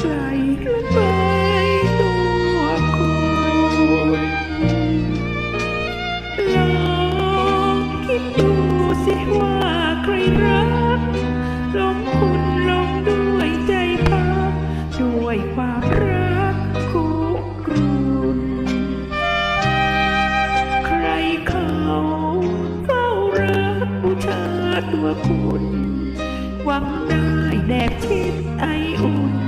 ไกลและไกลตัวคนลองคิดดูสิว่าใครรักลงคุณลงด้วยใจพักด้วยความรักคุกรุ่นใครเขาเฝ้ารักบูชาตัวคุณ หวังได้แดบชิดไออุ่น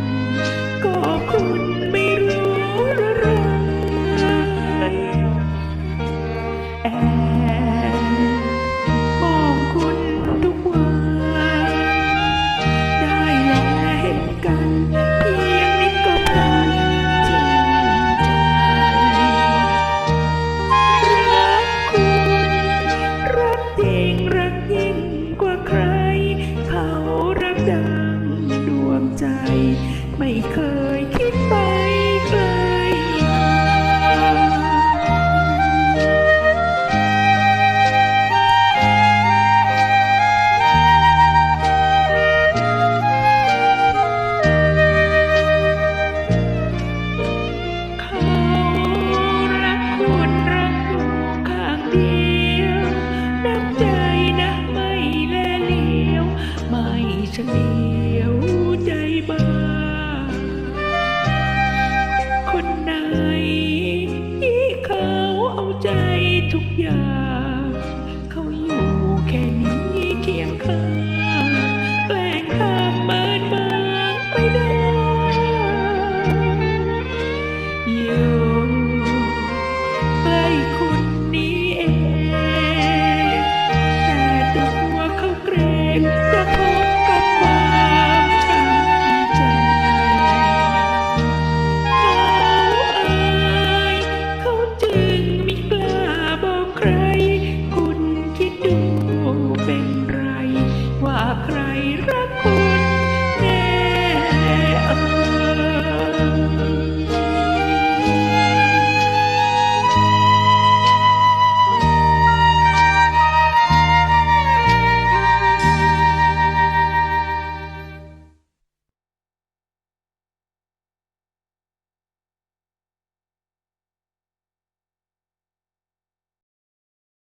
ใจ ไม่เคยคิดไปไกลเขารักคุณรักอยู่ข้างเดียวน้ำใจนะไม่แลเลี ทุกอย่าง